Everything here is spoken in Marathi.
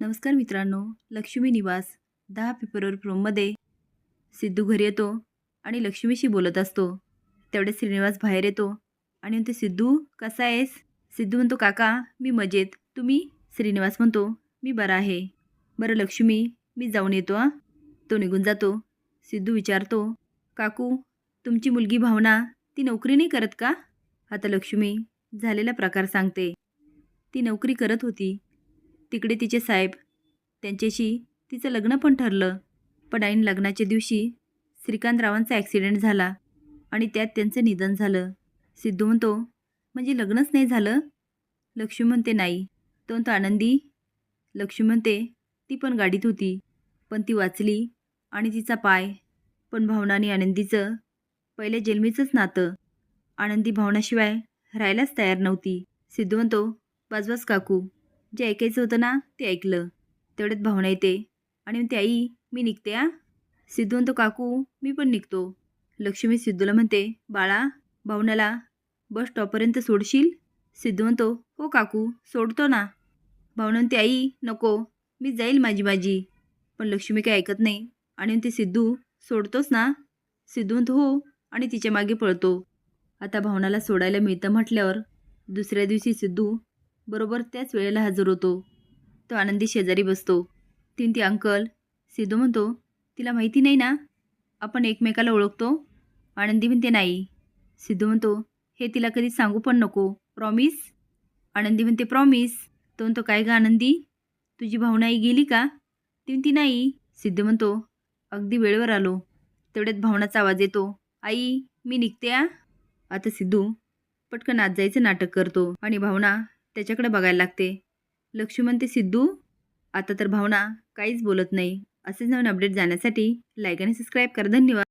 नमस्कार मित्रांनो लक्ष्मी निवास दहा फेब्रुवारी प्रोममध्ये सिद्धू घरी येतो आणि लक्ष्मीशी बोलत असतो. तेवढे श्रीनिवास बाहेर येतो आणि म्हणते सिद्धू कसा आहेस? सिद्धू म्हणतो काका मी मजेत. तुम्ही? श्रीनिवास म्हणतो मी बरा आहे. बरं लक्ष्मी मी जाऊन येतो आ तो निघून जातो. सिद्धू विचारतो काकू तुमची मुलगी भावना ती नोकरी नाही करत का? आता लक्ष्मी झालेला प्रकार सांगते. ती नोकरी करत होती. तिकडे तिचे साहेब त्यांच्याशी तिचं लग्न पण ठरलं. पण ऐन लग्नाच्या दिवशी श्रीकांतरावांचा ॲक्सिडेंट झाला आणि त्यात त्यांचं निधन झालं. सिद्धू म्हणतो म्हणजे लग्नच नाही झालं? लक्ष्मी म्हणते नाही. तो म्हणतो आनंदी. लक्ष्मी म्हणते ती पण गाडीत होती पण ती वाचली आणि तिचा पाय पण भावनाने आनंदीचं पहिले जन्मीचंच नातं. आनंदी भावनाशिवाय राहायलाच तयार नव्हती. सिद्धू म्हणतो बाजवास काकू. जे ऐकायचं होतं ना ते ऐकलं. तेवढ्यात भावना येते. आणि म्हणते आई मी निघते आ सिद्धू म्हणतो काकू मी पण निघतो. लक्ष्मी सिद्धूला म्हणते बाळा भावनाला बस स्टॉपपर्यंत सोडशील? सिद्धू म्हणतो हो काकू सोडतो ना. भावना म्हणते आई नको मी जाईल माझी माझी पण लक्ष्मी काही ऐकत नाही. आणि म्हणते सिद्धू सोडतोस ना? सिद्धू म्हणतो हो. आणि तिच्यामागे पळतो. आता भावनाला सोडायला मिळतं म्हटल्यावर दुसऱ्या दिवशी सिद्धू बरोबर त्याच वेळेला हजर होतो. तो आनंदी शेजारी बसतो. तीन ती अंकल सिद्धू म्हणतो तिला माहिती नाही ना? आपण एकमेकाला ओळखतो. आनंदी म्हणते नाही. सिद्धू म्हणतो हे तिला कधी सांगू पण नको. प्रॉमिस आनंदी म्हणते प्रॉमिस तो म्हणतो काय गं आनंदी? तुझी भावना आई गेली का? ती म्हणती नाही. सिद्धू म्हणतो अगदी वेळेवर आलो. तेवढ्यात भावनाचा आवाज येतो आई मी निघते आता सिद्धू पटकन आज जायचं नाटक करतो आणि भावना त्याच्याकडे बघायला लागते. लक्ष्मी म्हणते सिद्धू आता तर भावना काहीच बोलत नाही. असेच नवीन अपडेट जाण्यासाठी लाईक आणि सबस्क्राईब करा. धन्यवाद.